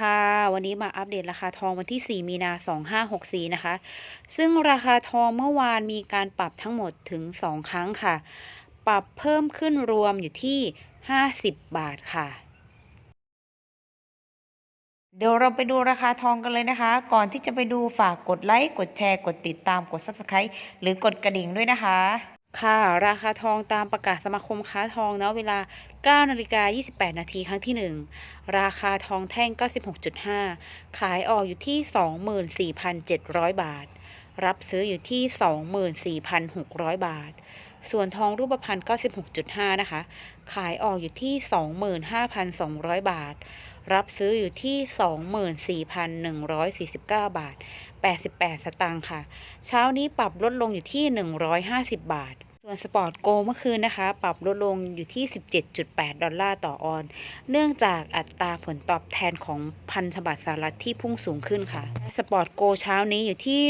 ค่ะ วันนี้มาอัปเดตราคาทองวันที่ 4 มีนา2564 นะคะ ซึ่งราคาทองเมื่อวานมีการปรับทั้งหมดถึง 2 ครั้งค่ะ ปรับเพิ่มขึ้นรวมอยู่ที่ 50 บาทค่ะ เดี๋ยวเราไปดูราคาทองกันเลยนะคะ ก่อนที่จะไปดูฝากกดไลค์ กดแชร์ กดติดตาม กด Subscribe หรือกดกระดิ่งด้วยนะคะ ค่ะ ราคาทองตามประกาศสมาคมค้าทองนะเวลา 9 นาฬิกา 28 นาทีครั้งที่ 1 ราคาทองแท่ง 96.5 ขายออกอยู่ที่ 24,700 บาท รับซื้ออยู่ที่ 24,600 บาท ส่วนทองรูปพรรณ96.5 นะคะ ขายออกอยู่ที่ 25,200 บาท รับซื้ออยู่ที่ 24,149 บาท88 สตางค์ค่ะ เช้านี้ปรับลดลงอยู่ที่ 150 บาท ส่วนสปอร์ตโกเมื่อคืนนะคะ ปรับลดลงอยู่ที่ 17.8 ดอลลาร์ต่อออน เนื่องจากอัตราผลตอบแทนของพันธบัตรสหรัฐที่พุ่งสูงขึ้นค่ะ สปอร์ตโกเช้านี้อยู่ที่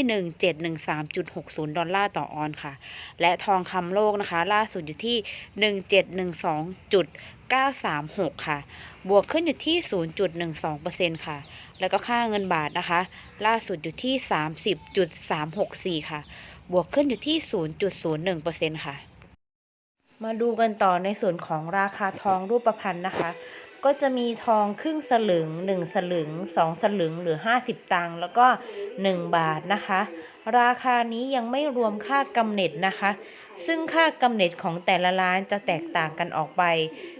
1713.60 ดอลลาร์ต่อออนค่ะ และทองคำโลกนะคะ ล่าสุดอยู่ที่ 17.12. 1936 ค่ะ บวกขึ้นอยู่ที่ 0.12%ค่ะ แล้วก็ค่าเงินบาทนะคะ ล่าสุดอยู่ที่ 30.364 ค่ะ บวกขึ้นอยู่ที่ 0.01%ค่ะ มาดูกันต่อในส่วนของราคาทองรูปพรรณนะคะ ก็จะมีทองครึ่งสลึง 1 สลึง 2 สลึงหรือ 50 ตังค์แล้วก็ 1 บาทนะคะ ราคานี้ยังไม่รวมค่ากำเนิดนะคะ ซึ่งค่ากำเนิดของแต่ละร้านจะแตกต่างกันออกไป